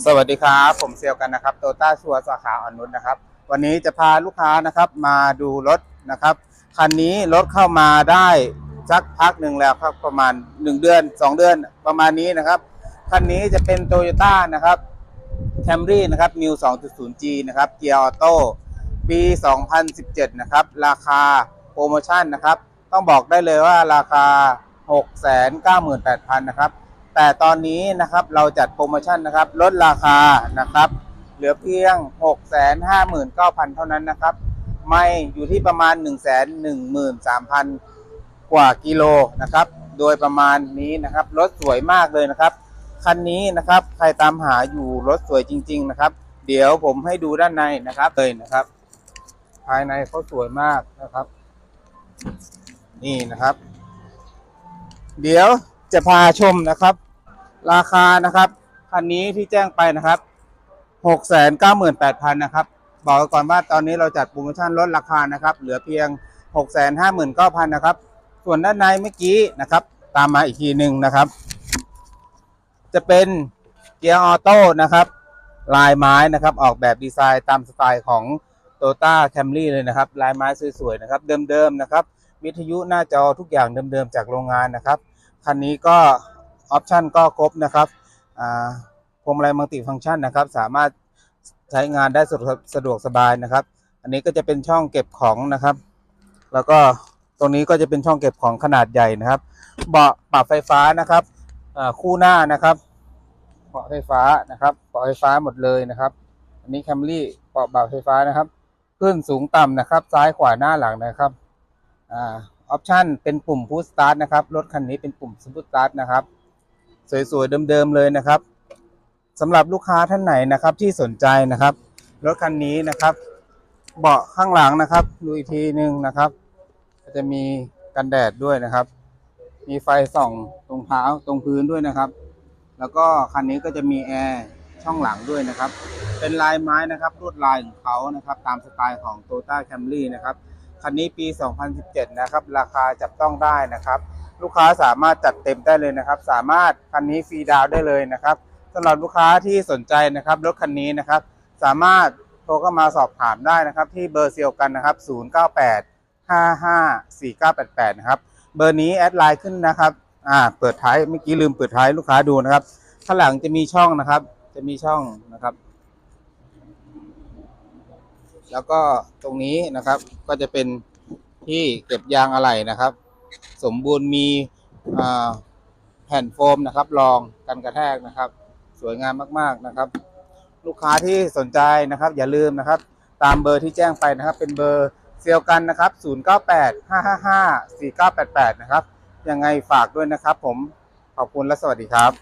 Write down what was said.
สวัสดีครับ ผมเซลกันนะครับโตต้าชัวสาขาอ่อนนุชนะครับ วันนี้จะพาลูกค้านะครับมาดูรถนะครับคันนี้รถเข้ามาได้สักพักหนึ่งแล้วครับประมาณ 1 เดือน 2 เดือนประมาณนี้นะครับคันนี้จะเป็นโตโยต้านะครับแคมรี่นะครับ New 2.0G นะครับเกียร์ออโต้ปี 2017 นะครับ ราคาโปรโมชั่นนะครับ ต้องบอกได้เลยว่าราคา 698,000 นะครับ แต่ตอนนี้นะครับเราจัดโปรโมชั่นนะครับลดราคานะครับ เหลือเพียง 659,000 เท่านั้นนะครับ ไม่อยู่ที่ประมาณ 113,000 กว่ากิโลนะครับ โดยประมาณนี้นะครับรถสวยมากเลยนะครับคันนี้นะครับใครตามหาอยู่รถสวยจริง ๆนะครับ เดี๋ยวผมให้ดูด้านในนะครับเลยนะครับ ภายในเขาสวยมากนะครับ นี่นะครับ เดี๋ยวจะพาชมนะครับ ราคานะครับคันนี้ที่แจ้งไปนะครับหกแสนเก้าหมื่นแปดพันนะครับ บอกก่อนว่าตอนนี้เราจัดโปรโมชั่นลดราคานะครับ เหลือเพียงหกแสนห้าหมื่นเก้าพันนะครับ ส่วนด้านในเมื่อกี้นะครับ ตามมาอีกทีหนึ่งนะครับ จะเป็นเกียร์ออโต้นะครับ ลายไม้นะครับ ออกแบบดีไซน์ตามสไตล์ของ t o ต้าแคมรี่เลยนะครับ ลายไม้สวยๆนะครับ เดิมๆนะครับ วิทยุหน้าจอทุกอย่างเดิมๆจากโรงงานนะครับ คันนี้ก็ ออปชันก็ครบนะครับอ่าพวงมาลัยมัลติฟังก์ชันนะครับ สามารถใช้งานได้สะดวกสะดวกสบายนะครับ อันนี้ก็จะเป็นช่องเก็บของนะครับ แล้วก็ตรงนี้ก็จะเป็นช่องเก็บของขนาดใหญ่นะครับ เบาะปรับไฟฟ้านะครับคู่หน้านะครับเบาะไฟฟ้านะครับเบาะไฟฟ้าหมดเลยนะครับ อันนี้แคมรี่เบาะเบาะไฟฟ้านะครับขึ้นสูงต่ำนะครับ ซ้ายขวาหน้าหลังนะครับอ่าออปชันเป็นปุ่มพุชสตาร์ทนะครับรถคันนี้เป็นปุ่มส p ุ t สตาร์ทนะครับ สวยๆเดิมๆเลยนะครับสำหรับลูกค้าท่านไหนนะครับที่สนใจนะครับรถคันนี้นะครับ เบาะข้างหลังนะครับ ดูอีกทีหนึ่งนะครับ จะมีกันแดดด้วยนะครับ มีไฟส่องตรงเท้าตรงพื้นด้วยนะครับ แล้วก็คันนี้ก็จะมีแอร์ช่องหลังด้วยนะครับ เป็นลายไม้นะครับลวดลายของเขานะครับ ตามสไตล์ของ t o y o ต้าแคมรี่นะครับ คันนี้ปี 2017 นะครับ ราคาจับต้องได้นะครับ ลูกค้าสามารถจัดเต็มได้เลยนะครับ สามารถคันนี้ฟรีดาวน์ได้เลยนะครับสำหรับลูกค้าที่สนใจนะครับรถคันนี้นะครับ สามารถโทรเข้ามาสอบถามได้นะครับ ที่เบอร์เซียวกันนะครับ 098 55 4988 นะครับ เบอร์นี้แอดไลน์ขึ้นนะครับอ่าเปิดท้ายเมื่อกี้ลืมเปิดท้ายลูกค้าดูนะครับข้างหลังจะมีช่องนะครับ จะมีช่องนะครับ แล้วก็ตรงนี้นะครับก็จะเป็นที่เก็บยางอะไหล่นะครับ สมบูรณ์มีแผ่นโฟมนะครับ รองกันกระแทกนะครับ สวยงามมากๆนะครับ ลูกค้าที่สนใจนะครับ อย่าลืมนะครับ ตามเบอร์ที่แจ้งไปนะครับ เป็นเบอร์เซียวกันนะครับ 098 555 4988 นะครับ ยังไงฝากด้วยนะครับ ผมขอบคุณและสวัสดีครับ